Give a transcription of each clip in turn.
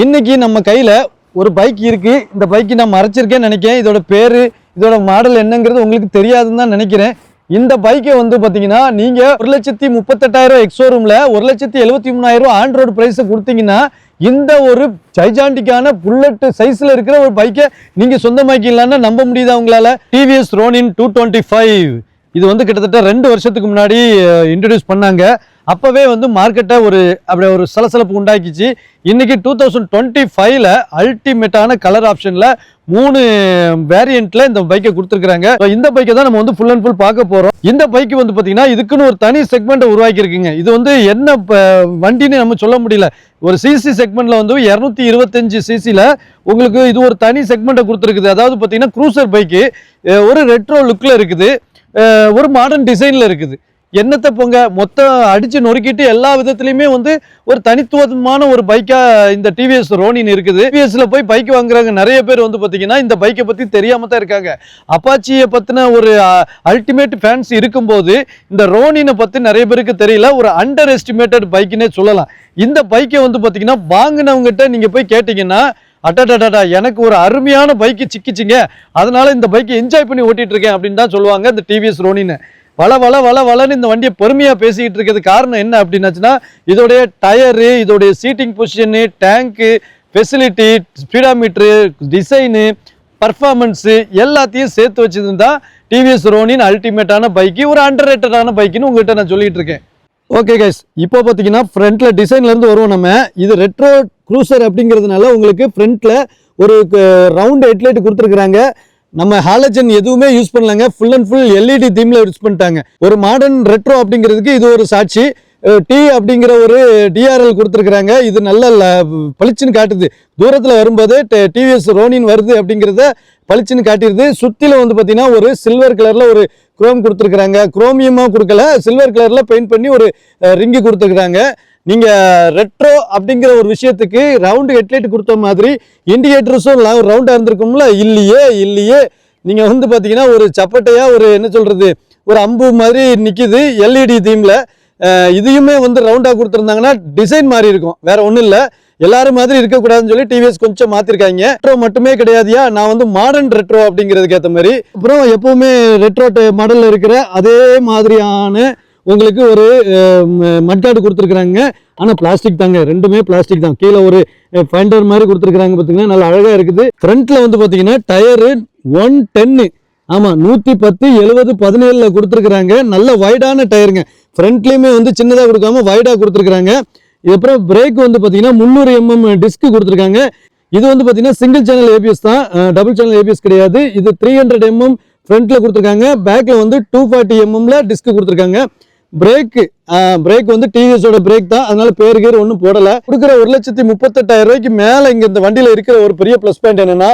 இன்னைக்கு நம்ம கையில் ஒரு பைக் இருக்கு. இந்த பைக்கு நான் மறைச்சிருக்கேன்னு நினைக்கிறேன். இதோட பேர் இதோட மாடல் என்னங்கிறது உங்களுக்கு தெரியாதுன்னு தான் நினைக்கிறேன். இந்த பைக்கை வந்து பார்த்தீங்கன்னா நீங்கள் ஒரு லட்சத்தி முப்பத்தெட்டாயிரம் எக்ஸோரூமில் ஒரு லட்சத்தி எழுபத்தி மூணாயிரம் ஆண்ட்ராய்டு ப்ரைஸை கொடுத்தீங்கன்னா இந்த ஒரு ஜைஜாண்டிக்கான புல்லட் சைஸில் இருக்கிற ஒரு பைக்கை நீங்கள் சொந்தமாக்கிடலான்னு நம்ப முடியுதா உங்களால்? TVS Ronin two twenty five இது வந்து கிட்டத்தட்ட ரெண்டு வருஷத்துக்கு முன்னாடி இன்ட்ரடியூஸ் பண்ணாங்க. அப்போவே வந்து மார்க்கெட்டை ஒரு அப்படி ஒரு சலசலப்பு உண்டாக்கிச்சு. இன்றைக்கி டூ தௌசண்ட் டுவெண்ட்டி ஃபைவ்ல அல்டிமேட்டான கலர் ஆப்ஷனில் மூணு வேரியண்ட்ல இந்த பைக்கை கொடுத்துருக்காங்க இந்த பைக்கை தான் நம்ம வந்து ஃபுல் அண்ட் ஃபுல் பார்க்க போகிறோம் இந்த பைக்கு வந்து பார்த்தீங்கன்னா இதுக்குன்னு ஒரு தனி செக்மெண்ட்டை உருவாக்கியிருக்குங்க. இது வந்து என்ன வண்டின்னு நம்ம சொல்ல முடியல. ஒரு சிசி செக்மெண்ட்ல வந்து இரநூத்தி இருபத்தஞ்சு சிசியில் உங்களுக்கு இது ஒரு தனி செக்மெண்ட்டை கொடுத்துருக்குது. அதாவது பார்த்தீங்கன்னா க்ரூசர் பைக்கு ஒரு ரெட்ரோ லுக்கில் இருக்குது. ஒரு மாடர்ன் டிசைனில் இருக்குது. என்னத்தை போங்க மொத்தம் அடித்து நொறுக்கிட்டு எல்லா விதத்துலையுமே வந்து ஒரு தனித்துவமான ஒரு பைக்காக இந்த டிவிஎஸ் ரோனின் இருக்குது. டிவிஎஸ்ல போய் பைக் வாங்குறாங்க. நிறைய பேர் வந்து பார்த்தீங்கன்னா இந்த பைக்கை பற்றி தெரியாம தான் இருக்காங்க. அப்பாச்சியை பற்றின ஒரு அல்டிமேட் ஃபேன்ஸ் இருக்கும்போது இந்த ரோனினை பற்றி நிறைய பேருக்கு தெரியல. ஒரு அண்டர் எஸ்டிமேட்டட் பைக்குன்னே சொல்லலாம். இந்த பைக்கை வந்து பார்த்தீங்கன்னா வாங்கினவங்ககிட்ட நீங்கள் போய் கேட்டிங்கன்னா அட்டடடடா எனக்கு ஒரு அருமையான பைக்கு சிக்கிச்சிங்க. அதனால இந்த பைக்கை என்ஜாய் பண்ணி ஓட்டிகிட்டு இருக்கேன் அப்படின்னு தான் சொல்லுவாங்க இந்த டிவிஎஸ் ரோனின்னு. வள வள வள வளன்னு இந்த வண்டியை பொறுமையாக பேசிக்கிட்டு இருக்கிறது காரணம் என்ன அப்படின்னாச்சுன்னா இதோடைய டயரு இதோடைய seating position tank facility speedometer design performance எல்லாத்தையும் சேர்த்து வச்சது தான் டிவிஎஸ் ரோனின் அல்டிமேட்டான பைக்கு ஒரு அண்டர் ரேட்டடான பைக்குன்னு உங்கள்கிட்ட நான் சொல்லிகிட்டு இருக்கேன். ஓகே கைஸ் இப்போ பார்த்தீங்கன்னா ஃப்ரண்ட்டில் டிசைன்லேருந்து வருவோம் நம்ம. இது ரெட்ரோ க்ரூசர் அப்படிங்கிறதுனால உங்களுக்கு ஃப்ரண்ட்டில் ஒரு ரவுண்ட் ஹெட்லைட் கொடுத்துருக்குறாங்க. நம்ம ஹாலஜன் எதுவுமே யூஸ் பண்ணலங்க. ஃபுல் அண்ட் ஃபுல் எல்இடி தீம்ல யூஸ் பண்ணிட்டாங்க. ஒரு மாடர்ன் ரெட்ரோ அப்படிங்கிறதுக்கு இது ஒரு சாட்சி. டி அப்படிங்கிற ஒரு டிஆர்எல் கொடுத்துருக்குறாங்க. இது நல்ல பளிச்சுன்னு காட்டுது. தூரத்தில் வரும்போது டிவிஎஸ் ரோனின் வருது அப்படிங்கிறத பளிச்சுன்னு காட்டிடுது. சுற்றில வந்து பார்த்தீங்கன்னா ஒரு சில்வர் கலரில் ஒரு குரோம் கொடுத்துருக்குறாங்க. குரோமியமாக கொடுக்கல. சில்வர் கலரில் பெயிண்ட் பண்ணி ஒரு ரிங்கு கொடுத்துருக்குறாங்க. நீங்கள் ரெட்ரோ அப்படிங்கிற ஒரு விஷயத்துக்கு ரவுண்டு ஹெட்லைட் கொடுத்த மாதிரி இண்டிகேட்டர்ஸும் ரவுண்டாக இருந்திருக்கும்ல? இல்லையே இல்லையே. நீங்கள் வந்து பார்த்தீங்கன்னா ஒரு சப்பட்டையாக ஒரு என்ன சொல்கிறது ஒரு அம்பு மாதிரி நிற்கிது எல்இடி தீமில் இதையுமே வந்து ரவுண்டாக கொடுத்துருந்தாங்கன்னா டிசைன் மாதிரி இருக்கும். வேறு ஒன்றும் இல்லை. எல்லாரும் மாதிரி இருக்கக்கூடாதுன்னு சொல்லி டிவிஎஸ் கொஞ்சம் மாற்றிருக்காங்க ரெட்ரோ மட்டுமே கிடையாதுயா? நான் வந்து மாடர்ன் ரெட்ரோ அப்படிங்கிறதுக்கு ஏற்ற மாதிரி. அப்புறம் எப்போவுமே ரெட்ரோ மாடலில் இருக்கிற அதே மாதிரியான உங்களுக்கு ஒரு மட்காடு கொடுத்துருக்குறாங்க. ஆனால் பிளாஸ்டிக் தாங்க. ரெண்டுமே பிளாஸ்டிக் தான். கீழே ஒரு ஃபைண்டர் மாதிரி கொடுத்துருக்குறாங்க பார்த்தீங்கன்னா நல்லா அழகாக இருக்குது. ஃப்ரண்ட்டில் வந்து பார்த்தீங்கன்னா டயரு ஒன் டென்னு ஆமாம் நூற்றி பத்து எழுபது பதினேழில் கொடுத்துருக்குறாங்க. நல்ல வைடான டயருங்க ஃப்ரண்ட்லேயுமே வந்து சின்னதாக கொடுக்காம வைடாக கொடுத்துருக்குறாங்க. இதுக்கப்புறம் பிரேக் வந்து பார்த்தீங்கன்னா முந்நூறு எம்எம் டிஸ்க்கு கொடுத்துருக்காங்க. இது வந்து பார்த்தீங்கன்னா சிங்கிள் சேனல் ஏபிஎஸ் தான். டபுள் சேனல் ஏபிஎஸ் கிடையாது. இது த்ரீ ஹண்ட்ரட் எம்எம் ஃப்ரண்ட்டில் கொடுத்துருக்காங்க. பேக்கில் வந்து டூ ஃபார்ட்டி எம்எம்ல டிஸ்க் கொடுத்துருக்காங்க. பிரேக்கு பிரேக் வந்து டிவிஎஸோட பிரேக் தான். அதனால பேர் கேர் ஒன்றும் போடலை. கொடுக்குற ஒரு லட்சத்தி முப்பத்தெட்டாயிரம் ரூபாய்க்கு மேலே இங்கே இந்த வண்டியில் இருக்கிற ஒரு பெரிய ப்ளஸ் பாயிண்ட் என்னென்னா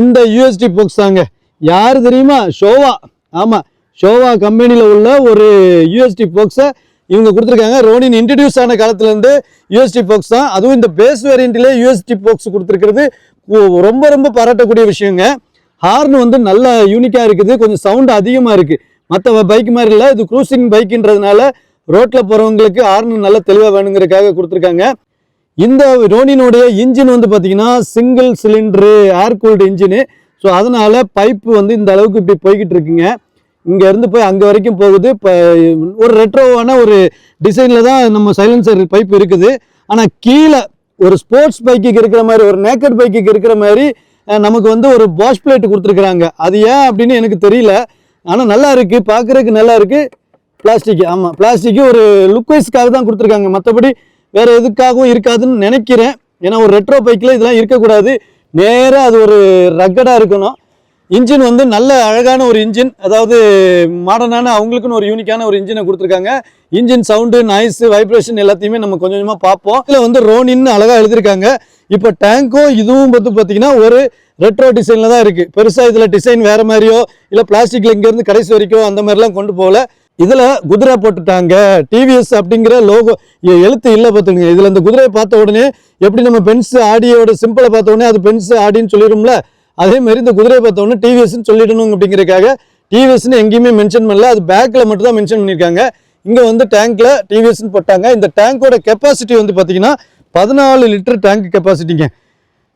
இந்த யூஎஸ்டி பாக்ஸ் தாங்க. யார் தெரியுமா? ஷோவா ஆமாம் ஷோவா கம்பெனியில் உள்ள ஒரு யூஎஸ்டி பாக்ஸை இவங்க கொடுத்துருக்காங்க. ரோனின் இன்ட்ரடியூஸ் ஆன காலத்துலேருந்து யூஎஸ்டி பாக்ஸ் தான். அதுவும் இந்த பேஸ் வேரியண்ட்லேயே யூஎஸ்டி பாக்ஸ் கொடுத்துருக்கிறது. ரொம்ப ரொம்ப பாராட்டக்கூடிய விஷயங்க. ஹார்ன் வந்து நல்ல யூனிக்காக இருக்குது. கொஞ்சம் சவுண்ட் அதிகமாக இருக்குது மற்ற பைக் மாதிரி இல்லை இது க்ரூசிங் பைக்குன்றதுனால ரோட்டில் போகிறவங்களுக்கு ஆர்னு நல்லா தெளிவாக வேணுங்கிறதுக்காக கொடுத்துருக்காங்க. இந்த ரோனினுடைய இன்ஜின் வந்து பார்த்தீங்கன்னா single cylinder air cooled engine so அதனால் பைப்பு வந்து இந்த அளவுக்கு இப்படி போய்கிட்டு இருக்குங்க. இங்கேருந்து போய் அங்கே வரைக்கும் போகுது. இப்போ ஒரு ரெட்ரோவான ஒரு டிசைனில் தான் நம்ம சைலன்சர் பைப் இருக்குது. ஆனால் கீழே ஒரு ஸ்போர்ட்ஸ் பைக்குக்கு இருக்கிற மாதிரி ஒரு நேக்கட் பைக்குக்கு இருக்கிற மாதிரி நமக்கு வந்து ஒரு பாஷ் பிளேட் கொடுத்துருக்குறாங்க. அது ஏன் அப்படின்னு எனக்கு தெரியல. ஆனால் நல்லா இருக்குது பார்க்குறதுக்கு நல்லா இருக்குது பிளாஸ்டிக் ஆமாம் பிளாஸ்டிக்கு ஒரு லுக் வைஸ்க்காக தான் கொடுத்துருக்காங்க. மற்றபடி வேறு எதுக்காகவும் இருக்காதுன்னு நினைக்கிறேன். ஏன்னா ஒரு ரெட்ரோ பைக்கில் இதெல்லாம் இருக்கக்கூடாது. நேராக அது ஒரு ரக்கடாக இருக்கணும். இன்ஜின் வந்து நல்ல அழகான ஒரு இன்ஜின் அதாவது மாடர்னான அவங்களுக்குன்னு ஒரு யூனிக்கான ஒரு இன்ஜினை கொடுத்துருக்காங்க. இன்ஜின் சவுண்டு நாய்ஸு வைப்ரேஷன் எல்லாத்தையுமே நம்ம கொஞ்சம் கொஞ்சமாக பார்ப்போம். இதில் வந்து ரோனின்னு அழகாக எழுதியிருக்காங்க. இப்போ டேங்க்கும் இதுவும் வந்து பார்த்தீங்கன்னா ஒரு ரெட்ரோ டிசைனில் தான் இருக்குது பெருசாக இதில் டிசைன் வேறு மாதிரியோ இல்லை பிளாஸ்டிக்கில் இங்கேருந்து கடைசி வரைக்கும் அந்த மாதிரிலாம் கொண்டு போகல. இதில் குதிரை போட்டுட்டாங்க. டிவிஎஸ் அப்படிங்கிற லோகோ எழுத்து இல்லை பார்த்துங்க இதில் இந்த குதிரையை பார்த்த உடனே எப்படி நம்ம பென்ஸ் ஆடியோட சிம்பிளை பார்த்த உடனே அது பென்ஸ் ஆடின்னு சொல்லிடும்ல? அதே மாதிரி இந்த குதிரையை பார்த்த உடனே டிவிஎஸ்ன்னு சொல்லிடணும் அப்படிங்கிறதுக்காக டிவிஎஸ்னு எங்கேயுமே மென்ஷன் பண்ணல. அது பேக்கில் மட்டும் தான் மென்ஷன் பண்ணியிருக்காங்க. இங்கே வந்து டேங்க்கில் டிவிஎஸ்ன்னு போட்டாங்க. இந்த டேங்கோட கெப்பாசிட்டி வந்து பார்த்தீங்கன்னா பதினாலு லிட்டர் டேங்க் கெப்பாசிட்டிங்க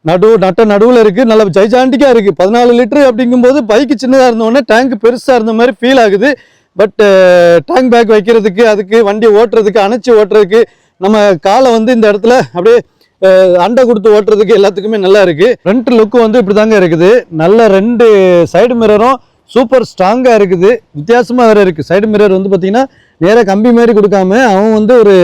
நடு நட்ட நடுவில் இருக்குது நல்ல ஜைஜாண்டிக்காக இருக்குது பதினாலு லிட்டரு அப்படிங்கும்போது பைக்கு சின்னதாக இருந்தோடனே டேங்க் பெருசாக இருந்த மாதிரி ஃபீல் ஆகுது. பட் டேங்க் பேக் வைக்கிறதுக்கு அதுக்கு வண்டி ஓட்டுறதுக்கு அணைச்சி ஓட்டுறதுக்கு நம்ம காலை வந்து இந்த இடத்துல அப்படியே அண்டை கொடுத்து ஓட்டுறதுக்கு எல்லாத்துக்குமே நல்லா இருக்குது ஃப்ரண்ட் லுக்கு வந்து இப்படி தாங்க இருக்குது. நல்ல ரெண்டு சைடு மிரரும் சூப்பர் ஸ்ட்ராங்காக இருக்குது. வித்தியாசமாக வேறு இருக்குது சைடு மிரர் வந்து பார்த்திங்கன்னா நேராக கம்பி மாதிரி கொடுக்காம அவன் வந்து ஒரு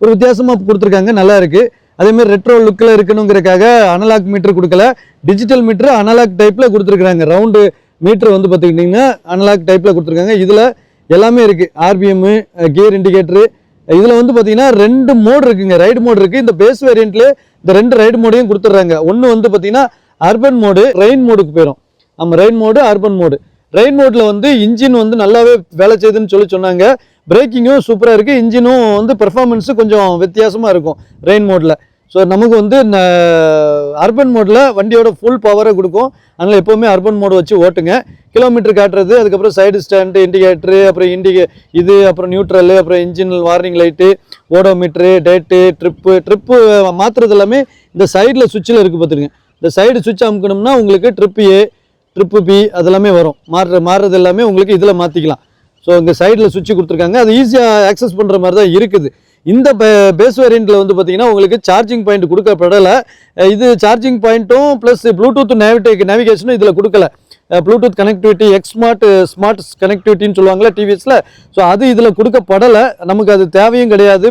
ஒரு வித்தியாசமாக கொடுத்துருக்காங்க நல்லா இருக்குது அதேமாதிரி ரெட்ரோ லுக்கில் இருக்கணுங்கிறக்காக அனலாக் மீட்டர் கொடுக்கல. டிஜிட்டல் மீட்டர் அனலாக் டைப்பில் கொடுத்துருக்குறாங்க. ரவுண்டு மீட்டர் வந்து பார்த்துக்கிட்டிங்கன்னா அனலாக் டைப்பில் கொடுத்துருக்காங்க. இதில் எல்லாமே இருக்குது ஆர்பிஎம்மு கியர் இண்டிகேட்டரு இதில் வந்து பார்த்தீங்கன்னா ரெண்டு மோடு இருக்குங்க. ரைடு மோடு இருக்குது இந்த பேஸ் வேரியண்ட்லேயே இந்த ரெண்டு ரைடு மோடையும் கொடுத்துட்றாங்க. ஒன்று வந்து பார்த்தீங்கன்னா அர்பன் மோடு ரெயின் மோடுக்கு போயிடும் நம்ம rain mode urban mode rain மோடில் வந்து இன்ஜின் வந்து நல்லாவே வேலை செய்யுதுன்னு சொல்லி சொன்னாங்க. பிரேக்கிங்கும் சூப்பராக இருக்குது இன்ஜினும் வந்து பெர்ஃபார்மன்ஸு கொஞ்சம் வித்தியாசமாக இருக்கும். ரெயின் மோடில் ஸோ நமக்கு வந்து அர்பன் மோடில் வண்டியோட ஃபுல் பவரை கொடுக்கும். அதனால் எப்போவுமே அர்பன் மோடு வச்சு ஓட்டுங்க. கிலோமீட்டர் காட்டுறது அதுக்கப்புறம் சைடு ஸ்டாண்டு இண்டிகேட்ரு அப்புறம் இண்டிகே இது அப்புறம் நியூட்ரல் அப்புறம் engine warning light odometer date trip trip மாற்றுறது எல்லாமே இந்த சைடில் சுவிட்சில் இருக்குது பார்த்துருங்க இந்த சைடு சுவிட்ச் அமுக்கணும்னா உங்களுக்கு ட்ரிப்பு ஏ ட்ரிப்பு பி அதெல்லாமே வரும். மாறுற மாறுறது எல்லாமே உங்களுக்கு இதில் மாற்றிக்கலாம் ஸோ இங்கே சைடில் சுவிட்ச் கொடுத்துருக்காங்க. அது ஈஸியாக ஆக்சஸ் பண்ணுற மாதிரி தான் இருக்குது. இந்த பேஸ் வேரியண்ட்டில் வந்து பார்த்தீங்கன்னா உங்களுக்கு சார்ஜிங் பாயிண்ட் கொடுக்கப்படலை. இது சார்ஜிங் பாயிண்ட்டும் ப்ளஸ் ப்ளூடூத் நேவிடேக் நேவிகேஷனும் இதில் கொடுக்கல. Bluetooth connectivity X smart smart கனெக்டிவிட்டின்னு சொல்லுவாங்களே டிவிஎஸில் ஸோ அது இதில் கொடுக்கப்படலை. நமக்கு அது தேவையும் கிடையாது.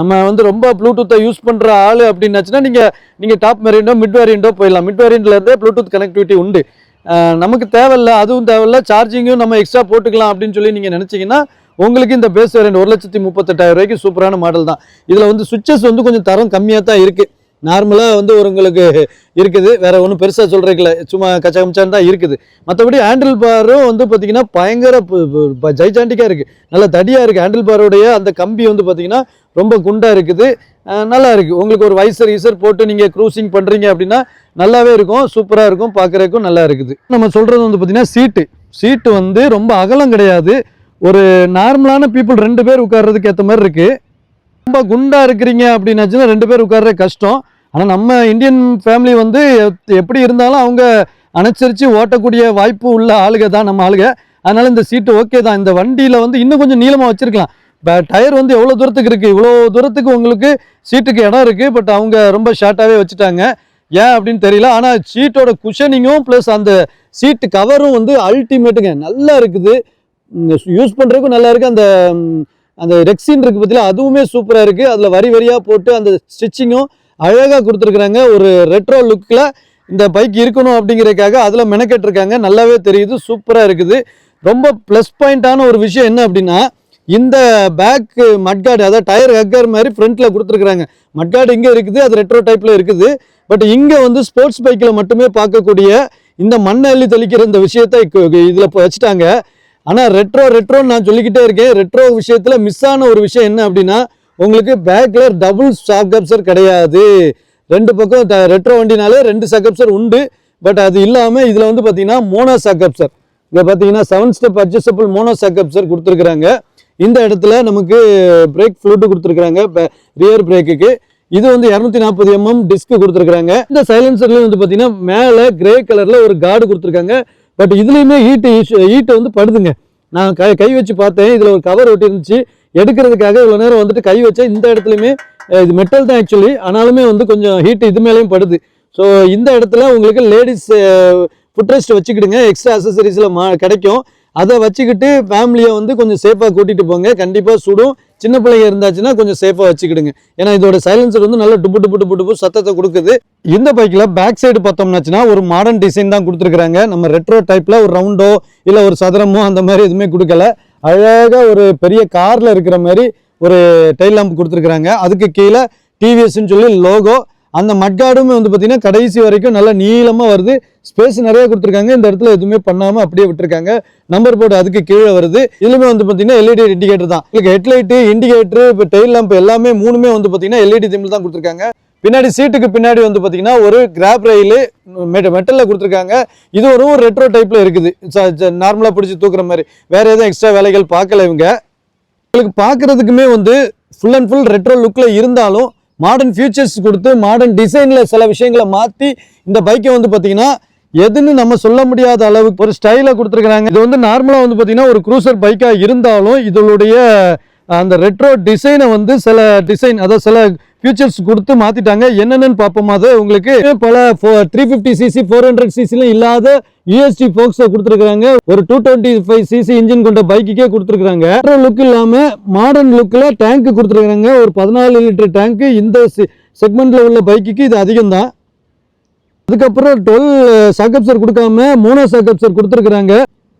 நம்ம வந்து ரொம்ப ப்ளூடூத்தை யூஸ் பண்ணுற ஆள் அப்படின்னாச்சுன்னா நீங்கள் நீங்கள் டாப் வேரியண்டோ மிட் வேரியண்டோ போயிடலாம். மிட் வேரியண்ட்ல இருந்தே ப்ளூடூத் கனெக்டிவிட்டி உண்டு. நமக்கு தேவையில்ல அதுவும் தேவையில்ல சார்ஜிங்கும் நம்ம எக்ஸ்ட்ரா போட்டுக்கலாம் அப்படின்னு சொல்லி நீங்கள் நினச்சிங்கன்னா உங்களுக்கு இந்த பேஸ் வேரியண்ட் ஒரு லட்சத்தி முப்பத்தெட்டாயிரம் ரூபாய்க்கு சூப்பரான மாடல் தான். இதில் வந்து சுவிச்சஸ் வந்து கொஞ்சம் தரம் கம்மியாக தான் இருக்குது நார்மலாக வந்து ஒரு உங்களுக்கு இருக்குது. வேறு ஒன்றும் பெருசாக சொல்கிறீங்கள சும்மா கச்சா கமிச்சான் தான் இருக்குது. மற்றபடி ஹேண்டில் பாரும் வந்து பார்த்தீங்கன்னா பயங்கர ஜைஜாண்டிக்காக இருக்குது நல்லா தடியாக இருக்குது ஹேண்டில் பாரோடைய அந்த கம்பி வந்து பார்த்தீங்கன்னா ரொம்ப குண்டாக இருக்குது. நல்லா இருக்குது உங்களுக்கு ஒரு வைசர் ஈசர் போட்டு நீங்கள் க்ரூசிங் பண்ணுறீங்க அப்படின்னா நல்லாவே இருக்கும் சூப்பராக இருக்கும் பார்க்குறதுக்கும் நல்லா இருக்குது. நம்ம சொல்கிறது வந்து பார்த்திங்கன்னா சீட்டு. சீட்டு வந்து ரொம்ப அகலம் கிடையாது. ஒரு நார்மலான பீப்புள் ரெண்டு பேர் உட்கார்றதுக்கு ஏற்ற மாதிரி இருக்குது ரொம்ப குண்டாக இருக்கிறீங்க அப்படின்னாச்சுன்னா ரெண்டு பேர் உட்கார்ற கஷ்டம். ஆனால் நம்ம இந்தியன் ஃபேமிலி வந்து எப்படி இருந்தாலும் அவங்க அனுசரித்து ஓட்டக்கூடிய வாய்ப்பு உள்ள ஆளுக தான் நம்ம ஆளுக. அதனால் இந்த சீட்டு ஓகே தான். இந்த வண்டியில் வந்து இன்னும் கொஞ்சம் நீளமாக வச்சுருக்கலாம். இப்போ டயர் வந்து எவ்வளோ தூரத்துக்கு இருக்குது இவ்வளோ தூரத்துக்கு உங்களுக்கு சீட்டுக்கு இடம் இருக்குது பட் அவங்க ரொம்ப ஷார்ட்டாகவே வச்சுட்டாங்க. ஏன் அப்படின்னு தெரியல. ஆனால் சீட்டோட குஷனிங்கும் ப்ளஸ் அந்த சீட்டு கவரும் வந்து அல்டிமேட்டுங்க நல்லா இருக்குது. யூஸ் பண்ணுறதுக்கும் நல்லா இருக்குது அந்த அந்த ரெக்ஸின் இருக்குது பார்த்தீங்களா அதுவுமே சூப்பராக இருக்குது அதில் வரி வரியாக போட்டு அந்த ஸ்டிச்சிங்கும் அழகாக கொடுத்துருக்குறாங்க. ஒரு ரெட்ரோ லுக்கில் இந்த பைக் இருக்கணும் அப்படிங்கிறதுக்காக அதில் மெனக்கெட்டிருக்காங்க. நல்லாவே தெரியுது. சூப்பராக இருக்குது. ரொம்ப ப்ளஸ் பாயிண்ட்டான ஒரு விஷயம் என்ன அப்படின்னா இந்த பேக் மட்கார்டு அதாவது டயர் ஹக்கர் மாதிரி ஃப்ரண்ட்டில் கொடுத்துருக்குறாங்க. மட்கார்டு இங்கே இருக்குது அது ரெட்ரோ டைப்பில் இருக்குது. பட் இங்கே வந்து ஸ்போர்ட்ஸ் பைக்கில் மட்டுமே பார்க்கக்கூடிய இந்த மண்ணை அள்ளி தெளிக்கிற இந்த விஷயத்தை இதில் வச்சுட்டாங்க. ஆனால் ரெட்ரோ ரெட்ரோன்னு நான் சொல்லிக்கிட்டே இருக்கேன். ரெட்ரோ விஷயத்தில் மிஸ் ஆன ஒரு விஷயம் என்ன அப்படின்னா உங்களுக்கு பேக்கில் டபுள் ஷாக் அப்சர் கிடையாது. ரெண்டு பக்கம் ரெட்ரோ வண்டினாலே ரெண்டு ஷாக் உண்டு. பட் அது இல்லாமல் இதில் வந்து பார்த்தீங்கன்னா மோனோ ஷாக் இங்கே பார்த்தீங்கன்னா seven step adjustable mono shock கொடுத்துருக்குறாங்க. இந்த இடத்துல நமக்கு பிரேக் ஃப்ளூட்டு கொடுத்துருக்குறாங்க. ரியர் பிரேக்குக்கு இது வந்து இரநூத்தி நாற்பது எம்எம் டிஸ்க் கொடுத்துருக்காங்க இந்த சைலன்சர்லயும் வந்து பார்த்தீங்கன்னா மேலே கிரே கலரில் ஒரு கார்டு கொடுத்துருக்காங்க. பட் இதுலேயுமே ஹீட்டு ஹீட் வந்து படுதுங்க. நான் கை கை வச்சு பார்த்தேன். இதில் ஒரு கவர் ஒட்டிருந்துச்சு. எடுக்கிறதுக்காக இவ்வளோ நேரம் வந்துட்டு கை வச்சேன் இந்த இடத்துலையுமே இது மெட்டல் தான் ஆக்சுவலி ஆனாலுமே வந்து கொஞ்சம் ஹீட்டு இது மேலேயும் படுது. ஸோ இந்த இடத்துல உங்களுக்கு லேடிஸ் ஃபுட்ரெஸ்ட் வச்சுக்கிடுங்க. எக்ஸ்ட்ரா அசசரிஸில் மா கிடைக்கும். அதை வச்சுக்கிட்டு ஃபேமிலியை வந்து கொஞ்சம் சேஃபாக கூட்டிகிட்டு போங்க. கண்டிப்பாக சுடும். சின்ன பிள்ளைங்க இருந்தாச்சுன்னா கொஞ்சம் சேஃபாக வச்சுக்கிடுங்க. ஏன்னா இதோட சைலன்சர் வந்து நல்லா டுப்பு டுப்பு டுப்பு டுப்பு சத்தத்தை கொடுக்குது. இந்த பைக்கில் பேக் சைடு பார்த்தோம்னாச்சுன்னா ஒரு மாடர்ன் டிசைன் தான் கொடுத்துருக்குறாங்க. நம்ம ரெட்ரோ டைப்பில் ஒரு ரவுண்டோ இல்லை ஒரு சதுரமோ அந்த மாதிரி எதுவுமே கொடுக்கல. அழகாக ஒரு பெரிய காரில் இருக்கிற மாதிரி ஒரு டைல் லேம்ப் கொடுத்துருக்குறாங்க. அதுக்கு கீழே டிவிஎஸ்ன்னு சொல்லி லோகோ அந்த மட்காடுமே வந்து பார்த்தீங்கன்னா கடைசி வரைக்கும் நல்லா நீளமாக வருது. ஸ்பேஸ் நிறைய கொடுத்துருக்காங்க. இந்த இடத்துல எதுவுமே பண்ணாமல் அப்படியே விட்டுருக்காங்க. நம்பர் போர்டு அதுக்கு கீழே வருது. இதுலுமே வந்து பார்த்தீங்கன்னா எல்இடி இண்டிகேட்டர் தான். உங்களுக்கு ஹெட்லைட்டு இண்டிகேட்டர் இப்போ டெயில் லம்ப் எல்லாமே மூணுமே வந்து பார்த்தீங்கன்னா எல்இடி திமில் தான் கொடுத்துருக்காங்க. பின்னாடி சீட்டுக்கு பின்னாடி வந்து பார்த்தீங்கன்னா ஒரு கிராப் ரயில் மெட்டலில் கொடுத்துருக்காங்க. இது ஒரு ரெட்ரோ டைப்பில் இருக்குது. நார்மலாக பிடிச்சி தூக்குற மாதிரி. வேறு எதுவும் எக்ஸ்ட்ரா வேலைகள் பார்க்கல இவங்க. உங்களுக்கு பார்க்குறதுக்குமே வந்து ஃபுல் அண்ட் ஃபுல் ரெட்ரோ லுக்கில் இருந்தாலும் மாடர்ன் ஃபியூச்சர்ஸ் கொடுத்து மாடர்ன் டிசைனில் சில விஷயங்களை மாற்றி இந்த பைக்கை வந்து பார்த்தீங்கன்னா எதுன்னு நம்ம சொல்ல முடியாத அளவுக்கு ஒரு ஸ்டைலை கொடுத்துருக்குறாங்க. இது வந்து நார்மலாக வந்து பார்த்தீங்கன்னா ஒரு க்ரூசர் பைக்காக இருந்தாலும் இதனுடைய அந்த ரெட்ரோ டிசைனை வந்து சில டிசைன் அதாவது சில ஃபியூச்சர்ஸ் கொடுத்து மாற்றிட்டாங்க என்னென்னு பார்ப்போமா? அது உங்களுக்கு பல three fifty CC four hundred சிசிலும் இல்லாத யூஎஸ்டி ஃபோக்ஸை கொடுத்துருக்காங்க ஒரு two twenty five CC engine கொண்ட பைக்குக்கே கொடுத்துருக்காங்க லுக் இல்லாமல் மாடர்ன் லுக்கில் டேங்க்கு கொடுத்துருக்காங்க ஒரு பதினாலு லிட்டர் டேங்க்கு இந்த செக்மெண்ட்டில் உள்ள பைக்குக்கு இது அதிகம் தான் அதுக்கப்புறம் டுவெல் சாக்கப்சர் கொடுக்காம மோனோ சாக்கப்சர் கொடுத்துருக்குறாங்க.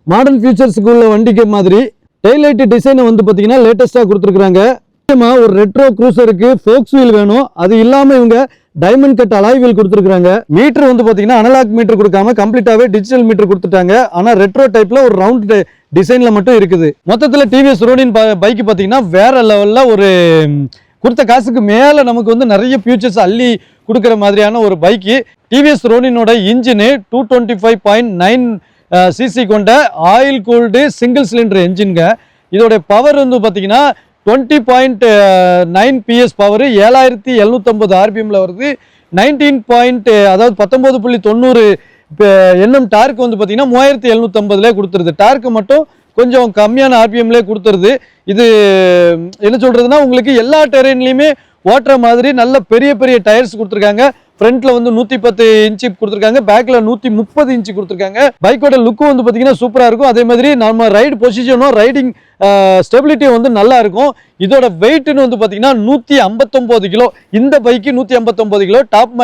மாடர்ன் ஃபியூச்சர்ஸுக்கு உள்ள வண்டிக்கு மாதிரி. டெய்லைட் டிசைனை வந்து பார்த்தீங்கன்னா லேட்டஸ்ட்டாக கொடுத்துருக்குறாங்க. முக்கியமாக ஒரு ரெட்ரோ க்ரூசருக்கு ஃபோக்ஸ் வீல் வேணும். அது இல்லாமல் இவங்க டைமண்ட் கட் அலாய் வீல் கொடுத்துருக்காங்க மீட்டர் வந்து பார்த்தீங்கன்னா அனலாக் மீட்டர் கொடுக்காம கம்ப்ளீட்டாகவே டிஜிட்டல் மீட்டர் கொடுத்துட்டாங்க. ஆனால் ரெட்ரோ டைப்பில் ஒரு ரவுண்ட் டிசைனில் மட்டும் இருக்குது. மொத்தத்தில் டிவிஎஸ் ரோடின் பைக் பார்த்தீங்கன்னா வேற லெவலில் ஒரு கொடுத்த காசுக்கு மேலே நமக்கு வந்து நிறைய ஃபியூச்சர்ஸ் அள்ளி கொடுக்குற மாதிரியான ஒரு bike TVS ரோனினோட engine two twenty five point nine CC கொண்ட ஆயில் கூல்டு சிங்கிள் சிலிண்டர் என்ஜின்ங்க. இதோடைய பவர் வந்து பார்த்தீங்கன்னா twenty point nine PS power ஏழாயிரத்தி எழுநூத்தம்பது ஆர்பிஎம்மில் வருது. நைன்டீன் பாயிண்ட் அதாவது பத்தொம்போது புள்ளி தொண்ணூறு என்னும் டார்க் வந்து பார்த்தீங்கன்னா மூவாயிரத்தி எழுநூத்தம்பதுலேயே கொடுத்துருது. டார்க்கு மட்டும் கொஞ்சம் கம்மியான ஆர்பிஎம்லேயே கொடுத்துருது. இது என்ன சொல்கிறதுனா உங்களுக்கு எல்லா டெரெயின்லேயுமே ஓட்டுற மாதிரி நல்ல பெரிய பெரிய டயர்ஸ் கொடுத்துருக்காங்க. ஃப்ரண்ட்ல வந்து நூத்தி பத்து இன்ச்சு கொடுத்துருக்காங்க. பேக்ல நூத்தி முப்பது இன்ச்சு கொடுத்துருக்காங்க. பைக்கோட லுக்கும் வந்து பாத்தீங்கன்னா சூப்பரா இருக்கும். அதே மாதிரி நம்ம ரைடு பொசிஷனும் ரைடிங் ஸ்டெபிலிட்டி வந்து நல்லா இருக்கும். இதோட வெயிட்னு வந்து பார்த்தீங்கன்னா நூற்றி ஐம்பத்தொம்போது கிலோ. இந்த பைக்கு நூற்றி ஐம்பத்தொம்போது கிலோ. டாப்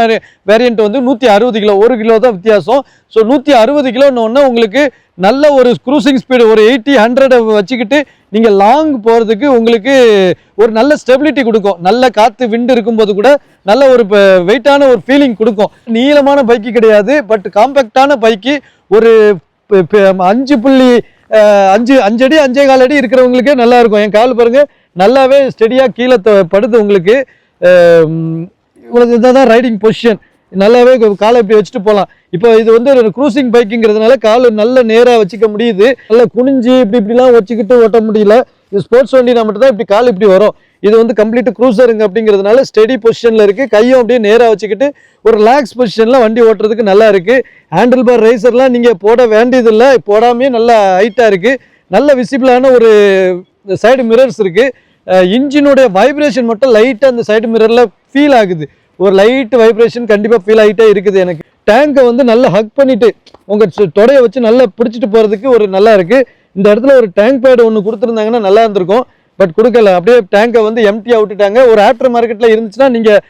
வேரியன்ட் வந்து நூற்றி அறுபது கிலோ. ஒரு கிலோ தான் வித்தியாசம். ஸோ நூற்றி அறுபது கிலோன்னு உங்களுக்கு நல்ல ஒரு க்ரூசிங் ஸ்பீடு ஒரு எயிட்டி ஹண்ட்ரட் வச்சுக்கிட்டு நீங்கள் லாங் போகிறதுக்கு உங்களுக்கு ஒரு நல்ல ஸ்டெபிலிட்டி கொடுக்கும். நல்ல காற்று விண்டு இருக்கும்போது கூட நல்ல ஒரு வெயிட்டான ஒரு ஃபீலிங் கொடுக்கும். நீளமான பைக்கு கிடையாது. பட் காம்பேக்டான பைக்கு ஒரு அஞ்சு புள்ளி அஞ்சு அஞ்சடி அஞ்சே கால் அடி இருக்கிறவங்களுக்கே நல்லா இருக்கும் என் கால் பாருங்கள் நல்லாவே ஸ்டெடியாக கீழே படுது உங்களுக்கு. அஹ், உம், உங்களுக்கு ரைடிங் பொசிஷன் நல்லாவே காலை இப்படி வச்சுட்டு போகலாம். இப்போ இது வந்து ஒரு க்ரூசிங் பைக்குங்கிறதுனால கால் நல்ல நேராக வச்சுக்க முடியுது. நல்லா குனிஞ்சு இப்படி இப்படிலாம் வச்சுக்கிட்டு ஓட்ட முடியல. இது ஸ்போர்ட்ஸ் வண்டினா மட்டும் தான் இப்படி கால் இப்படி வரும். இது வந்து கம்ப்ளீட் க்ரூசருங்க அப்படிங்கிறதுனால ஸ்டெடி பொசிஷனில் இருக்குது கையும் அப்படியே நேராக வச்சுக்கிட்டு ஒரு ரிலாக்ஸ் பொசிஷனில் வண்டி ஓட்டுறதுக்கு நல்லா இருக்குது ஹேண்டில் பார் ரைசர்லாம் நீங்கள் போட வேண்டியதில்லை. போடாமே நல்லா ஹைட்டாக இருக்குது நல்ல விசிபிளான ஒரு சைடு மிரர்ஸ் இருக்குது இன்ஜினுடைய வைப்ரேஷன் மட்டும் லைட்டாக அந்த சைடு மிரரில் ஃபீல் ஆகுது. ஒரு லைட் வைப்ரேஷன் கண்டிப்பாக ஃபீல் ஆகிட்டே இருக்குது எனக்கு. டேங்கை வந்து நல்லா ஹக் பண்ணிவிட்டு உங்கள் தொடையை வச்சு நல்லா பிடிச்சிட்டு போகிறதுக்கு ஒரு நல்லா இருக்குது இந்த இடத்துல ஒரு டேங்க் பேடு ஒன்று கொடுத்துருந்தாங்கன்னா நல்லா இருந்திருக்கும். பட் கொடுக்கல. அப்படியே டேங்கை வந்து எம்டியாக விட்டுட்டாங்க. ஒரு ஆஃப்டர் மார்க்கெட்டில் இருந்துச்சுன்னா நீங்கள்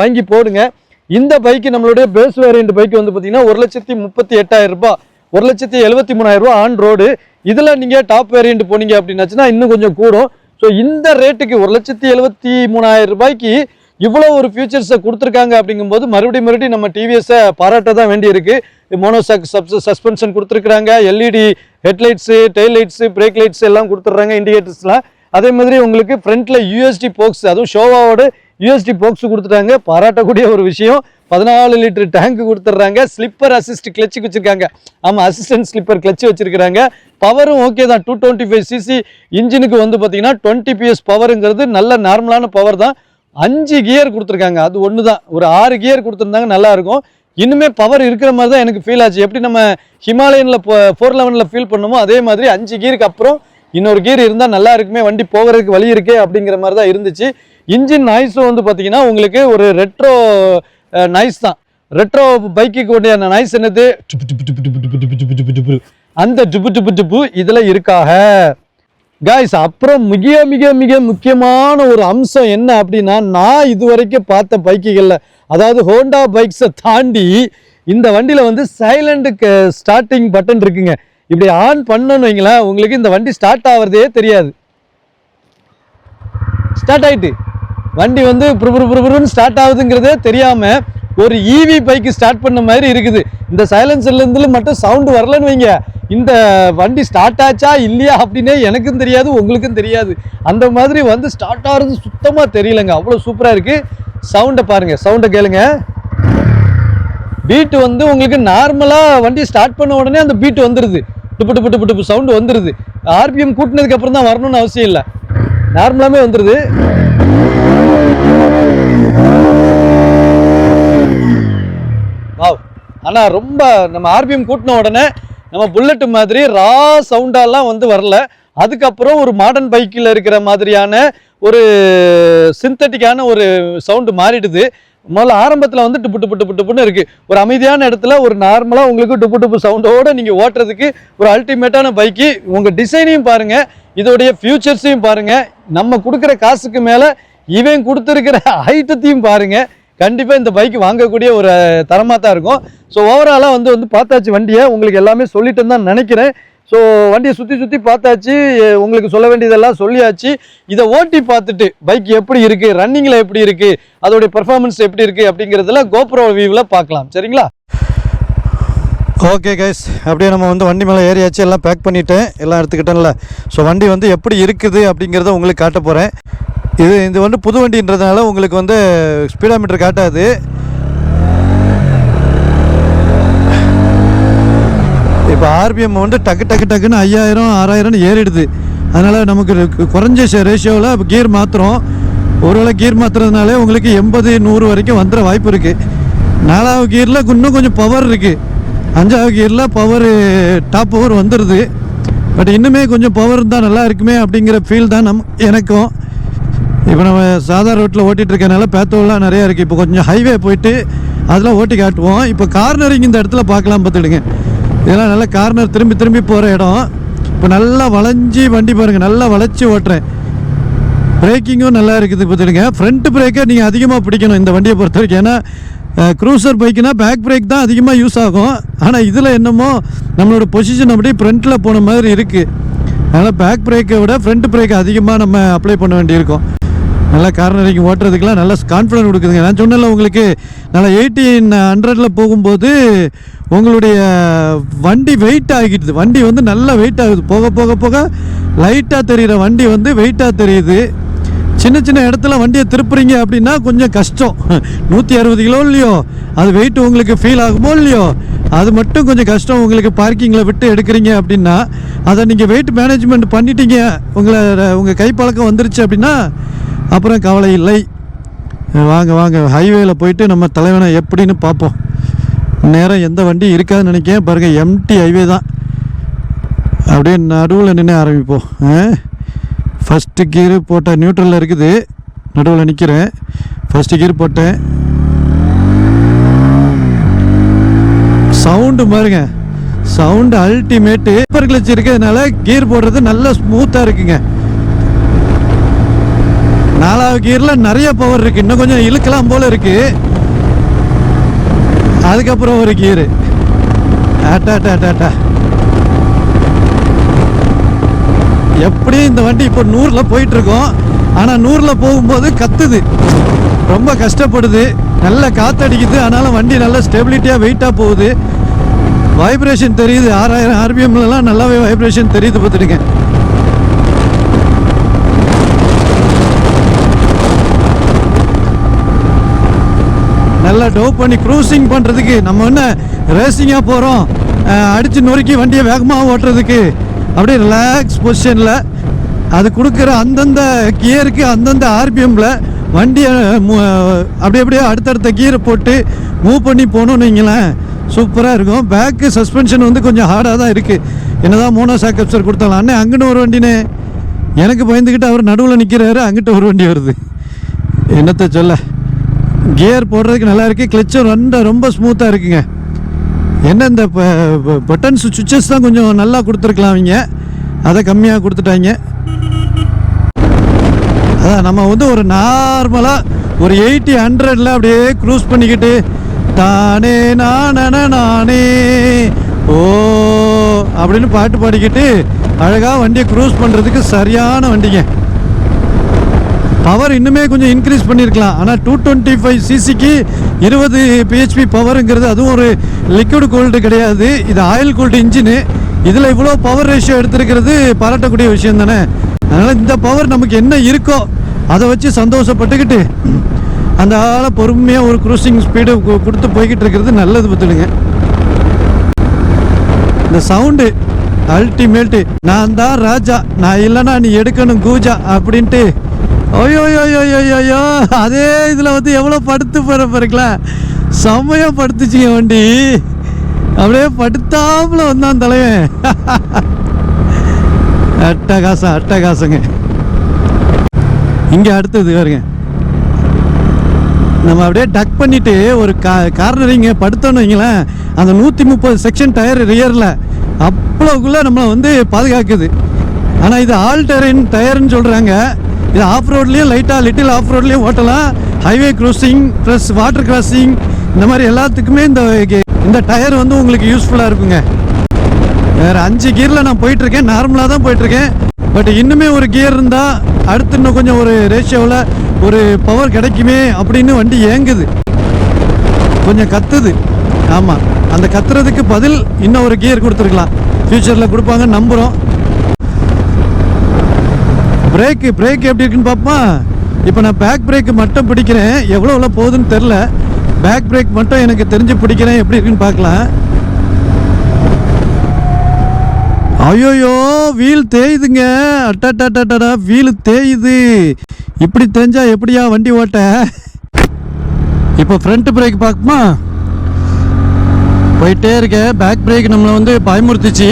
வாங்கி போடுங்க. இந்த பைக்கு நம்மளுடைய பேஸ் வேரியண்ட் பைக் வந்து பார்த்தீங்கன்னா ஒரு லட்சத்தி முப்பத்தி எட்டாயிரம் ரூபாய் ஒரு லட்சத்தி எழுபத்தி மூணாயிரம் ஆன் ரோடு இதில் நீங்கள் டாப் வேரியண்ட் போனீங்க அப்படின்னாச்சுன்னா இன்னும் கொஞ்சம் கூடும். ஸோ இந்த ரேட்டுக்கு ஒரு லட்சத்தி எழுபத்தி மூணாயிரம் ரூபாய்க்கு இவ்வளோ ஒரு ஃபியூச்சர்ஸை கொடுத்துருக்காங்க அப்படிங்கும்போது மறுபடியும் மறுபடியும் நம்ம டிவிஎஸை பாராட்ட தான் வேண்டியிருக்கு. மோனோசாக் சப் சஸ்பென்ஷன் கொடுத்துருக்குறாங்க. LED headlights tail lights brake lights எல்லாம் கொடுத்துட்றாங்க. இண்டிகேட்டர்ஸ்லாம் அதே மாதிரி உங்களுக்கு ஃப்ரண்ட்டில் யூஎஸ்டி போக்ஸ் அதுவும் ஷோவாவோட யூஎஸ்டி போக்ஸ் கொடுத்துட்டாங்க. பாராட்டக்கூடிய ஒரு விஷயம். பதினாலு லிட்டர் டேங்க் கொடுத்துட்றாங்க. ஸ்லிப்பர் அசிஸ்ட் கிளச்சு வச்சுருக்காங்க. ஆமாம் அசிஸ்டன்ட் ஸ்லிப்பர் கிளச்சு வச்சுருக்கிறாங்க. பவரும் ஓகே தான். டூ டுவெண்ட்டி ஃபைவ் சிசி இன்ஜினுக்கு வந்து பார்த்தீங்கன்னா டுவெண்ட்டி பிஎஸ் பவருங்கிறது நல்ல நார்மலான பவர் தான். அஞ்சு கியர் கொடுத்துருக்காங்க. அது ஒன்று தான் ஒரு ஆறு கியர் கொடுத்துருந்தாங்க நல்லாயிருக்கும் இன்னுமே பவர் இருக்கிற மாதிரி தான் எனக்கு ஃபீல் ஆச்சு. எப்படி நம்ம ஹிமாலயனில் ஃபோர் லெவனில் ஃபீல் பண்ணுமோ அதே மாதிரி அஞ்சு கியருக்கு அப்புறம் இன்னொரு கீர் இருந்தால் நல்லா இருக்குமே வண்டி போகிறதுக்கு வழி இருக்கே அப்படிங்கிற மாதிரி தான் இருந்துச்சு. இன்ஜின் நாய்ஸும் வந்து பார்த்தீங்கன்னா உங்களுக்கு ஒரு ரெட்ரோ நாய்ஸ் தான். ரெட்ரோ பைக்குக்கு உடைய நாய்ஸ் என்னது? அந்த ஜுப்பு ஜுப்பு ஜுப்பு இதில் இருக்காக. காய்ஸ் அப்புறம் மிக மிக மிக முக்கியமான ஒரு அம்சம் என்ன அப்படின்னா நான் இது வரைக்கும் பார்த்த பைக்குகளில் அதாவது ஹோண்டா பைக்ஸை தாண்டி இந்த வண்டியில் வந்து சைலண்ட்டுக்கு ஸ்டார்டிங் பட்டன் இருக்குங்க. இப்படி ஆன் பண்ணணும் வைங்களேன் உங்களுக்கு இந்த வண்டி ஸ்டார்ட் ஆகிறதே தெரியாது. ஸ்டார்ட் ஆகிட்டு வண்டி வந்து புரு ஸ்டார்ட் ஆகுதுங்கிறதே தெரியாமல் ஒரு ஈவி பைக்கு ஸ்டார்ட் பண்ண மாதிரி இருக்குது. இந்த சைலன்சர்லேருந்து மட்டும் சவுண்டு வரலன்னு வைங்க. இந்த வண்டி ஸ்டார்ட் ஆச்சா இல்லையா அப்படின்னே எனக்கும் தெரியாது உங்களுக்கும் தெரியாது. அந்த மாதிரி வந்து ஸ்டார்ட் ஆகிறது சுத்தமாக தெரியலங்க. அவ்வளோ சூப்பராக இருக்குது சவுண்டை பாருங்கள் சவுண்டை கேளுங்க. பீட்டு வந்து உங்களுக்கு நார்மலாக வண்டி ஸ்டார்ட் பண்ண உடனே அந்த பீட்டு வந்துடுது டுப்பு டுப்பு டுப்பு டுப்பு சவுண்டு வந்துடுது ஆர்பிஎம் கூட்டினதுக்கு அப்புறம் தான் வரணும்னு அவசியம் இல்லை. நார்மலாகவே வந்துடுது வாவ் ஆனால் ரொம்ப நம்ம ஆர்பிஎம் கூட்டின உடனே நம்ம புல்லட்டு மாதிரி ரா சவுண்டாலாம் வந்து வரல. அதுக்கப்புறம் ஒரு மாடர்ன் பைக்கில் இருக்கிற மாதிரியான ஒரு சிந்தட்டிக்கான ஒரு சவுண்டு மாறிடுது. முதல்ல ஆரம்பத்தில் வந்து டுப்பு டுப்பு டுப்பு டுப்புன்னு இருக்குது ஒரு அமைதியான இடத்துல ஒரு நார்மலாக உங்களுக்கு டுப்பு டுப்பு சவுண்டோடு நீங்கள் ஓட்டுறதுக்கு ஒரு அல்டிமேட்டான பைக்கு உங்கள் டிசைனையும் பாருங்கள் இதோடைய ஃபியூச்சர்ஸையும் பாருங்கள் நம்ம கொடுக்குற காசுக்கு மேலே இவன் கொடுத்துருக்கிற ஐட்டத்தையும் பாருங்கள் கண்டிப்பாக இந்த பைக் வாங்கக்கூடிய ஒரு தரமாக தான் இருக்கும். ஸோ ஓவராலாக வந்து வந்து பார்த்தாச்சு வண்டியை. உங்களுக்கு எல்லாமே சொல்லிட்டு தான் நினைக்கிறேன். ஸோ வண்டியை சுற்றி சுற்றி பார்த்தாச்சு. உங்களுக்கு சொல்ல வேண்டியதெல்லாம் சொல்லியாச்சு. இதை ஓட்டி பார்த்துட்டு பைக் எப்படி இருக்குது ரன்னிங்கில் எப்படி இருக்குது அதோடைய பர்ஃபார்மன்ஸ் எப்படி இருக்குது அப்படிங்கிறதுல கோப்ரோ வியூவில் பார்க்கலாம். சரிங்களா? ஓகே கைஸ் அப்படியே நம்ம வந்து வண்டி மேலே ஏறியாச்சு. எல்லாம் பேக் பண்ணிவிட்டேன் எல்லாம் எடுத்துக்கிட்டேன்ல. ஸோ வண்டி வந்து எப்படி இருக்குது அப்படிங்கிறத உங்களுக்கு காட்ட போகிறேன் இது இது வந்து புது வண்டின்றதுனால உங்களுக்கு வந்து ஸ்பீடாமீட்டர் காட்டாது. இப்போ ஆர்பிஎம் வந்து டக்கு டக்கு டக்குன்னு ஐயாயிரம் ஆறாயிரம்னு ஏறிடுது. அதனால் நமக்கு குறைஞ்ச ரேஷியோவில் கியர் மாற்றுறோம் ஒருவேளை கியர் மாற்றுறதுனாலே உங்களுக்கு எண்பது நூறு வரைக்கும் வந்துட வாய்ப்பு இருக்குது நாலாவது கியரில் இன்னும் கொஞ்சம் பவர் இருக்குது அஞ்சாவது கியரில் பவர் டாப் பவர் வந்துடுது பட் இன்னுமே கொஞ்சம் பவர் இருந்தால் நல்லா இருக்குமே அப்படிங்கிற ஃபீல் தான் நம் எனக்கும். இப்போ நம்ம சாதாரண ரோட்டில் ஓட்டிகிட்டு இருக்கனால பேத்தோல்லாம் நிறையா இருக்குது இப்போ கொஞ்சம் ஹைவே போயிட்டு அதில் ஓட்டி காட்டுவோம். இப்போ கார்னரிங் இந்த இடத்துல பார்க்கலாம் பார்த்துடுங்க இதெல்லாம் நல்லா கார்னர் திரும்பி திரும்பி போகிற இடம். இப்போ நல்லா வளைஞ்சி வண்டி பாருங்கள் நல்லா வளைச்சி ஓட்டுறேன். பிரேக்கிங்கும் நல்லா இருக்குது பார்த்துடுங்க ஃப்ரண்ட் பிரேக்கை நீங்கள் அதிகமாக பிடிக்கணும் இந்த வண்டியை பொறுத்த வரைக்கும். ஏன்னா க்ரூசர் பைக்குனா பேக் பிரேக் தான் அதிகமாக யூஸ் ஆகும். ஆனால் இதில் என்னமோ நம்மளோட பொசிஷன் அப்படியே ஃப்ரண்ட்டில் போன மாதிரி இருக்குது அதனால் பேக் பிரேக்கை விட ஃப்ரண்ட் பிரேக் அதிகமாக நம்ம அப்ளை பண்ண வேண்டியிருக்கும். நல்லா கார்னரிங் ஓட்டுறதுக்கெலாம் நல்லா கான்ஃபிடன்ட் கொடுக்குதுங்க. நான் சொன்னல உங்களுக்கு நல்லா எயிட்டீன் ஹண்ட்ரடில் போகும்போது உங்களுடைய வண்டி வெயிட் ஆகிடுது. வண்டி வந்து நல்லா வெயிட் ஆகுது. போக போக போக லைட்டாக தெரிகிற வண்டி வந்து வெயிட்டாக தெரியுது. சின்ன சின்ன இடத்துல வண்டியை திருப்புறீங்க அப்படின்னா கொஞ்சம் கஷ்டம். நூற்றி அறுபது கிலோ இல்லையோ அது வெயிட் உங்களுக்கு ஃபீல் ஆகுமோ இல்லையோ அது மட்டும் கொஞ்சம் கஷ்டம். உங்களுக்கு பார்க்கிங்கில் விட்டு எடுக்கிறீங்க அப்படின்னா அதை நீங்கள் வெயிட் மேனேஜ்மெண்ட் பண்ணிட்டீங்க. உங்களை உங்கள் கைப்பழக்கம் வந்துருச்சு அப்படின்னா அப்புறம் கவலை இல்லை. வாங்க வாங்க ஹைவேயில் போயிட்டு நம்ம தலைவனை எப்படின்னு பார்ப்போம். நேரம் எந்த வண்டி இருக்காதுன்னு நினைக்கிறேன். பாருங்கள் எம்டி ஹைவே தான். அப்படியே நடுவில் நின்று ஆரம்பிப்போம். ஃபஸ்ட்டு கீரு போட்டால் நியூட்ரலில் இருக்குது. நடுவில் நிற்கிறேன் ஃபஸ்ட்டு கீர் போட்டேன். சவுண்டு பாருங்க. சவுண்டு அல்டிமேட்டு சூப்பர் கிளச் இருக்கிறதுனால கீர் போடுறது நல்ல ஸ்மூத்தாக இருக்குங்க. கியரில் நிறைய பவர் இருக்கு. இன்னும் கொஞ்சம் இழுக்கலாம் போல இருக்கு. அதுக்கப்புறம் ஒரு கியரு ஆட்டா ஆட்டா ஆட்டா எப்படியும் இந்த வண்டி இப்போ நூறில் போயிட்டுருக்கோம். ஆனால் நூறில் போகும்போது கத்துது. ரொம்ப கஷ்டப்படுது. நல்ல காத்தடிக்குது. ஆனாலும் வண்டி நல்லா ஸ்டெபிலிட்டியாக வெயிட்டாக போகுது. வைப்ரேஷன் தெரியுது. ஆறாயிரம் ஆர்பிஎம்லலாம் நல்லாவே வைப்ரேஷன் தெரியுது பார்த்துட்டுங்க. நல்லா டோ பண்ணி க்ரூசிங் பண்ணுறதுக்கு நம்ம என்ன ரேசிங்காக போகிறோம் அடித்து நொறுக்கி வண்டியை வேகமாக ஓட்டுறதுக்கு. அப்படியே ரிலாக்ஸ் பொசிஷனில் அது கொடுக்குற அந்தந்த கியருக்கு அந்தந்த ஆர்பிஎம்மில் வண்டியை அப்படி அப்படியே அப்படியே அடுத்தடுத்த கியரை போட்டு மூவ் பண்ணி போகணும்னு வைங்களேன். சூப்பராக இருக்கும். பேக்கு சஸ்பென்ஷன் வந்து கொஞ்சம் ஹார்டாக தான் இருக்குது என்னதான் மோனோ சாக்கப்சர் கொடுத்தாலும். அண்ணே அங்கன்னு ஒரு வண்டினே. எனக்கு பயந்துக்கிட்டு அவர் நடுவில் நிற்கிறாரு அங்கிட்ட ஒரு வண்டி வருது. என்னத்தை சொல்ல? கியர் போடுறதுக்கு நல்லா இருக்குது கிளச்சும் ரொம்ப ரொம்ப ஸ்மூத்தாக இருக்குங்க. என்ன இந்த பட்டன்ஸ் சுவிச்சஸ் தான் கொஞ்சம் நல்லா கொடுத்துருக்கலாம் அவங்க அதை கம்மியாக கொடுத்துட்டாங்க. அதான் நம்ம வந்து ஒரு நார்மலாக ஒரு எயிட்டி ஹண்ட்ரடில் அப்படியே க்ரூஸ் பண்ணிக்கிட்டு தானே நானே நானே ஓ அப்படின்னு பாட்டு பாடிக்கிட்டு அழகாக வண்டியை க்ரூஸ் பண்ணுறதுக்கு சரியான வண்டிங்க. பவர் இன்னுமே கொஞ்சம் இன்க்ரீஸ் பண்ணியிருக்கலாம் ஆனால் டூ டுவெண்ட்டி ஃபைவ் சிசிக்கு இருபது பிஹெச்பி பவருங்கிறது அதுவும் ஒரு லிக்விட் கோல்டு கிடையாது. இது ஆயில் கோல்டு இன்ஜினு இதில் இவ்வளோ பவர் ரேஷியோ எடுத்திருக்கிறது பாராட்டக்கூடிய விஷயம் தானே? அதனால் இந்த பவர் நமக்கு என்ன இருக்கோ அதை வச்சு சந்தோஷப்பட்டுக்கிட்டு அந்த ஆளை பொறுமையாக ஒரு க்ரூசிங் ஸ்பீடு கொடுத்து போய்கிட்டு இருக்கிறது நல்லது பார்த்துடுங்க இந்த சவுண்டு அல்டிமேட்டு நான் தான் ராஜா. நான் இல்லைன்னா நீ எடுக்கணும் கூஜா அப்படின்ட்டு ஐயோ ஐயோ ஐயோ ஐயோ அதே இதில் வந்து எவ்வளோ படுத்து போகிற பாருங்களா. செம்மையாக படுத்துச்சிங்க வண்டி. அப்படியே படுத்தாப்புல வந்தான் தலைவன். அட்டகாசம் அட்டகாசங்க இங்கே அடுத்தது பாருங்க. நம்ம அப்படியே டக் பண்ணிட்டு ஒரு கா கார்னரிங்க படுத்தோன்னு வைங்களேன். அந்த நூற்றி முப்பது செக்ஷன் டயர் ரியரில். அவ்வளோக்குள்ளே நம்மளை வந்து பாதுகாக்குது. ஆனால் இது ஆல் டெரைன் டயர்னு சொல்கிறாங்க இது ஆஃப் ரோட்லேயும் லைட்டாக லிட்டில் ஆஃப் ரோட்லேயும் ஓட்டலாம். Highway cruising plus water crossing இந்த மாதிரி எல்லாத்துக்குமே இந்த இந்த டயர் வந்து உங்களுக்கு யூஸ்ஃபுல்லாக இருக்குங்க. வேறு அஞ்சு கியரில் நான் போயிட்டுருக்கேன். நார்மலாக தான் போயிட்டுருக்கேன். பட் இன்னுமே ஒரு கியர் இருந்தால் அடுத்து இன்னும் கொஞ்சம் ஒரு ரேஷியோவில் ஒரு பவர் கிடைக்குமே அப்படின்னு வண்டி ஏங்குது. கொஞ்சம் கத்துது. ஆமாம் அந்த கத்துறதுக்கு பதில் இன்னும் ஒரு கியர் கொடுத்துருக்கலாம். ஃப்யூச்சரில் கொடுப்பாங்க நம்புகிறோம் பிரேக்கு பிரேக் எப்படி இருக்குன்னு பார்ப்போமா? இப்போ நான் பேக் பிரேக் மட்டும் பிடிக்கிறேன். எவ்வளோ எவ்வளோ போகுதுன்னு தெரில பேக் பிரேக் மட்டும் எனக்கு தெரிஞ்சு பிடிக்கிறேன். எப்படி இருக்குன்னு பார்க்கலாம். ஐயோயோ வீல் தேயுதுங்க. அட்டா வீல் தேயுது. இப்படி தெரிஞ்சா எப்படியா வண்டி ஓட்ட? இப்போ ஃப்ரண்ட் பிரேக் பார்க்குமா போயிட்டே இருக்கேன். பேக் பிரேக் நம்மளை வந்து பயமுறுத்துச்சு.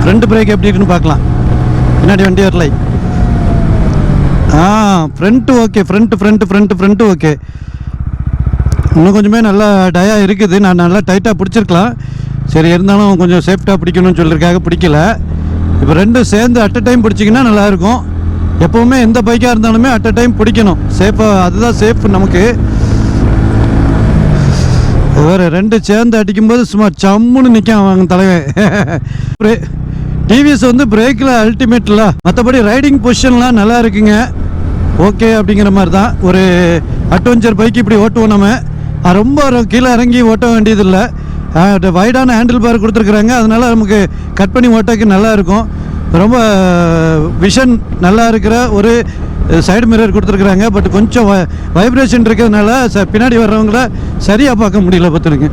ஃப்ரண்ட் பிரேக் எப்படி இருக்குன்னு பார்க்கலாம். பின்னாடி வண்டி வரலை. ஆ front okay front front front front okay இன்னும் கொஞ்சமே நல்லா டயா இருக்குது. நான் நல்லா டைட்டாக பிடிச்சிருக்கலாம். சரி இருந்தாலும் கொஞ்சம் சேஃப்டாக பிடிக்கணும்னு சொல்லியிருக்காக பிடிக்கல. இப்போ ரெண்டும் சேர்ந்து அட் அ டைம் பிடிச்சிங்கன்னா நல்லாயிருக்கும் எப்போவுமே எந்த பைக்காக இருந்தாலுமே அட் அ டைம் பிடிக்கணும். சேஃபாக அதுதான் சேஃப் நமக்கு. வேறு ரெண்டு சேர்ந்து அடிக்கும்போது சும்மா சம்முன்னு நிற்கான் அவங்க தலைவன். டிவிஎஸ் வந்து பிரேக்கில் அல்டிமேட்ல மற்றபடி ரைடிங் பொசிஷன்லாம் நல்லா இருக்குங்க. ஓகே அப்படிங்கிற மாதிரி தான் ஒரு அட்வென்ச்சர் பைக் இப்படி ஓட்டுவோம் நம்ம. ரொம்ப கீழே இறங்கி ஓட்ட வேண்டியதில்லை. வைடான ஹேண்டில் பார் கொடுத்துருக்குறாங்க. அதனால நமக்கு கட் பண்ணி ஓட்டக்கு நல்லா இருக்கும். ரொம்ப விஷன் நல்லா இருக்கிற ஒரு சைடு மிரர் கொடுத்துருக்குறாங்க. பட் கொஞ்சம் வைப்ரேஷன் இருக்கிறதுனால ச பின்னாடி வர்றவங்கள சரியாக பார்க்க முடியல பார்த்துருங்க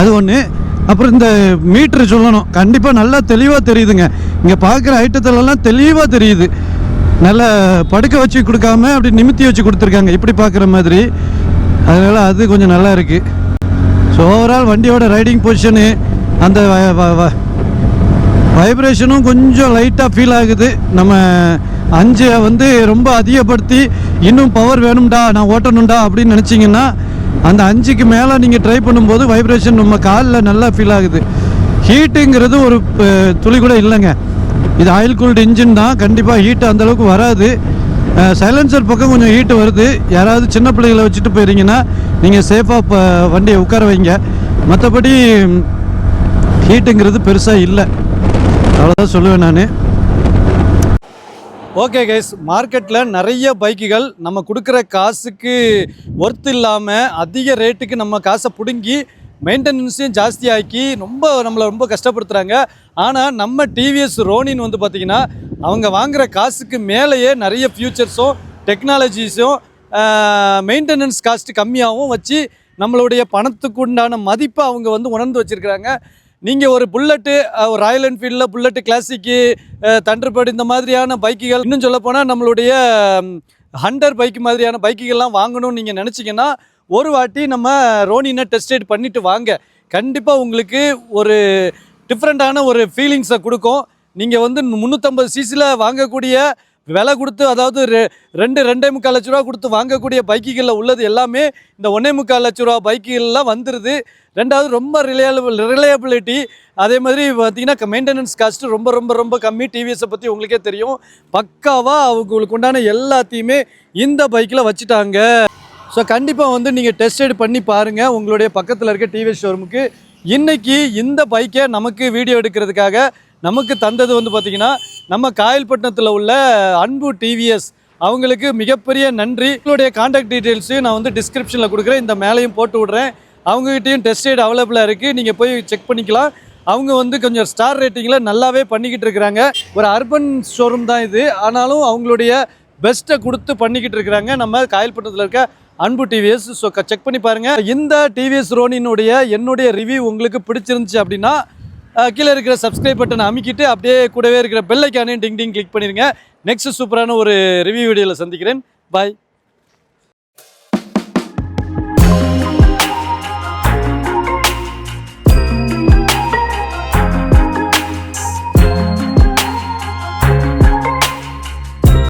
அது ஒன்று அப்புறம் இந்த மீட்ரு சொல்லணும். கண்டிப்பாக நல்லா தெளிவாக தெரியுதுங்க. இங்கே பார்க்குற ஐட்டத்திலலாம் தெளிவாக தெரியுது. நல்லா படுக்க வச்சு கொடுக்காம அப்படி நிமித்தி வச்சு கொடுத்துருக்காங்க. இப்படி பார்க்குற மாதிரி. அதனால் அது கொஞ்சம் நல்லா இருக்குது ஸோ ஓவரால் வண்டியோட ரைடிங் பொசிஷனு அந்த வ- வ- வ- வைப்ரேஷனும் கொஞ்சம் லைட்டாக ஃபீல் ஆகுது. நம்ம அஞ்சை வந்து ரொம்ப அதிகப்படுத்தி இன்னும் பவர் வேணும்டா நான் ஓட்டணும்டா அப்படின்னு நினச்சிங்கன்னா அந்த அஞ்சுக்கு மேலே நீங்கள் ட்ரை பண்ணும்போது வைப்ரேஷன் நம்ம காலில் நல்லா ஃபீல் ஆகுது. ஹீட்டுங்கிறது ஒரு துளி கூட இல்லைங்க. இது ஆயில் கூல்டு இன்ஜின் தான். கண்டிப்பாக ஹீட்டு அந்தளவுக்கு வராது. சைலன்சர் பக்கம் கொஞ்சம் ஹீட்டு வருது. யாராவது சின்ன பிள்ளைகளை வச்சுட்டு போயிருங்கன்னா நீங்கள் சேஃபாக இப்போ வண்டியை உட்கார வைங்க. மற்றபடி ஹீட்டுங்கிறது பெருசாக இல்லை. அவ்வளோதான் சொல்லுவேன் நான். ஓகே கைஸ் மார்க்கெட்டில் நிறைய பைக்குகள் நம்ம கொடுக்குற காசுக்கு ஒர்த் இல்லாமல் அதிக ரேட்டுக்கு நம்ம காசை பிடுங்கி மெயின்டெனன்ஸையும் ஜாஸ்தியாக்கி ரொம்ப நம்மளை ரொம்ப கஷ்டப்படுத்துகிறாங்க ஆனால் நம்ம டிவிஎஸ் ரோனின் வந்து பார்த்திங்கன்னா அவங்க வாங்குற காசுக்கு மேலேயே நிறைய ஃபியூச்சர்ஸும் டெக்னாலஜிஸும் மெயின்டெனன்ஸ் காஸ்ட்டு கம்மியாகவும் வச்சு நம்மளுடைய பணத்துக்கு உண்டான மதிப்பை அவங்க வந்து உணர்ந்து வச்சுருக்கிறாங்க. நீங்கள் ஒரு புல்லட்டு ஒரு ராயல் என்ஃபீல்டில் புல்லட்டு கிளாசிக்கு தண்டர்பர்ட் இந்த மாதிரியான பைக்குகள் இன்னும் சொல்லப்போனால் நம்மளுடைய ஹண்டர் பைக் மாதிரியான பைக்குகள்லாம் வாங்கணும்னு நீங்கள் நினச்சிங்கன்னா ஒரு வாட்டி நம்ம ரோனினை டெஸ்ட் ரைட் பண்ணிவிட்டு வாங்க. கண்டிப்பாக உங்களுக்கு ஒரு டிஃப்ரெண்ட்டான ஒரு ஃபீலிங்ஸை கொடுக்கும். நீங்கள் வந்து முந்நூற்றம்பது சிசியில் வாங்கக்கூடிய விலை கொடுத்து அதாவது ரெ- ரெண்டு ரெண்டே முக்கால் லட்ச ரூபா கொடுத்து வாங்கக்கூடிய பைக்குகளில் உள்ளது எல்லாமே இந்த ஒன்றே முக்கால் லட்ச ரூபா பைக்குகள்லாம் வந்துடுது ரெண்டாவது ரொம்ப ரிலையபிள் ரிலையபிலிட்டி அதே மாதிரி பார்த்திங்கன்னா மெயின்டெனன்ஸ் காஸ்ட்டு ரொம்ப ரொம்ப ரொம்ப கம்மி. டிவிஎஸை பற்றி உங்களுக்கே தெரியும். பக்காவாக அவங்களுக்கு உண்டான எல்லாத்தையுமே இந்த பைக்கில் வச்சுட்டாங்க. ஸோ கண்டிப்பாக வந்து நீங்கள் டெஸ்ட் ரைடு பண்ணி பாருங்கள் உங்களுடைய பக்கத்தில் இருக்க டிவிஎஸ் ஷோரூமுக்கு இன்றைக்கி இந்த பைக்கை நமக்கு வீடியோ எடுக்கிறதுக்காக நமக்கு தந்தது வந்து பார்த்திங்கன்னா நம்ம காயல்பட்டினத்தில் உள்ள அன்பு டிவிஎஸ் அவங்களுக்கு மிகப்பெரிய நன்றி. உங்களுடைய காண்டாக்ட் டீட்டெயில்ஸையும் நான் வந்து டிஸ்கிரிப்ஷனில் கொடுக்குறேன். இந்த மேலேயும் போட்டு விட்றேன். அவங்ககிட்டையும் டெஸ்ட் ரைடு அவைலபிளாக இருக்குது நீங்கள் போய் செக் பண்ணிக்கலாம். அவங்க வந்து கொஞ்சம் ஸ்டார் ரேட்டிங்கில் நல்லாவே பண்ணிக்கிட்டு இருக்கிறாங்க. ஒரு அர்பன் ஷோரூம் தான் இது. ஆனாலும் அவங்களுடைய பெஸ்ட்டை கொடுத்து பண்ணிக்கிட்டு இருக்கிறாங்க. நம்ம காயல்பட்டினத்தில் இருக்க அன்பு டிவிஎஸ் ஸோ செக் பண்ணி பாருங்கள் இந்த டிவிஎஸ் ரோனினுடைய என்னுடைய ரிவ்யூ உங்களுக்கு பிடிச்சிருந்துச்சு அப்படின்னா கீழே இருக்கிற சப்ஸ்கிரைப் பட்டனை அமைக்கிட்டு அப்படியே கூடவே இருக்கிற பெல் டிங் டிங் கிளிக் பண்ணிடுங்க நெக்ஸ்ட் சூப்பரான ஒரு ரிவ்யூ வீடியோவில் சந்திக்கிறேன். பாய்